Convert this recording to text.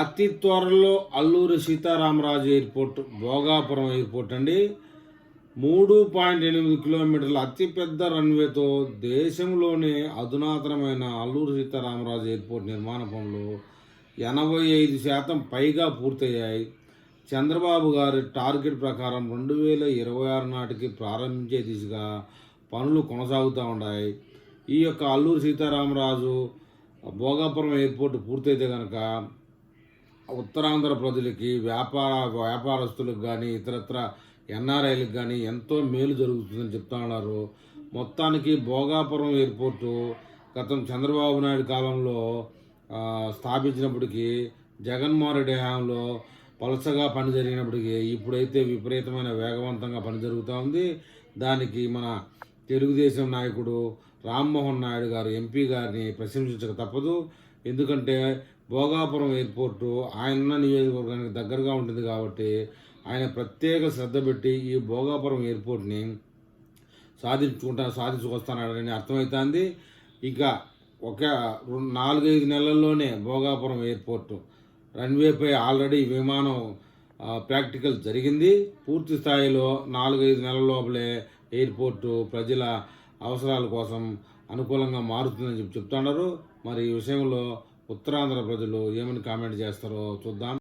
అతి త్వరలో Alluri Sitaramaraju airport Bhogapuram airport అండి. మూడు పాయింట్ ఎనిమిది కిలోమీటర్ల అతిపెద్ద రన్వేతో దేశంలోనే అధునాతనమైన అల్లూరి సీతారామరాజు ఎయిర్పోర్ట్ నిర్మాణ పనులు ఎనభై ఐదు శాతం పైగా పూర్తయ్యాయి. చంద్రబాబు గారి టార్గెట్ ప్రకారం రెండు వేల ఇరవై ఆరు నాటికి ప్రారంభించే దిశగా పనులు కొనసాగుతూ ఉన్నాయి. ఈ యొక్క అల్లూరి సీతారామరాజు భోగాపురం ఎయిర్పోర్ట్ పూర్తయితే కనుక ఉత్తరాంధ్ర ప్రజలకి వ్యాపార వ్యాపారస్తులకు కానీ ఇతరత్ర ఎన్ఆర్ఐలకు కానీ ఎంతో మేలు జరుగుతుందని చెప్తా ఉన్నారు. మొత్తానికి భోగాపురం ఎయిర్పోర్టు గతం చంద్రబాబు నాయుడు కాలంలో స్థాపించినప్పటికీ జగన్మోహన్ రెడ్డి హయాంలో పలసగా పని జరిగినప్పటికీ ఇప్పుడైతే విపరీతమైన వేగవంతంగా పని జరుగుతూ ఉంది. దానికి మన తెలుగుదేశం నాయకుడు రామ్మోహన్ నాయుడు గారు ఎంపీ గారిని ప్రశంసించక తప్పదు. ఎందుకంటే భోగాపురం ఎయిర్పోర్టు ఆయన నియోజకవర్గానికి దగ్గరగా ఉంటుంది కాబట్టి ఆయన ప్రత్యేక శ్రద్ధ పెట్టి ఈ భోగాపురం ఎయిర్పోర్ట్ని సాధించుకుంటా సాధించుకొస్తానని అర్థమవుతుంది ఇక ఒక నాలుగైదు నెలల్లోనే భోగాపురం ఎయిర్పోర్టు రన్వేపై ఆల్రెడీ విమానం ప్రాక్టికల్ జరిగింది. పూర్తి స్థాయిలో నాలుగైదు నెలల లోపలే ఎయిర్పోర్టు ప్రజల అవసరాల కోసం అనుకూలంగా మారుతుందని చెప్పి చెప్తున్నారు. మరి ఈ విషయంలో ఉత్తరాంధ్ర ప్రజలు ఏమని కామెంట్ చేస్తారో చూద్దాం.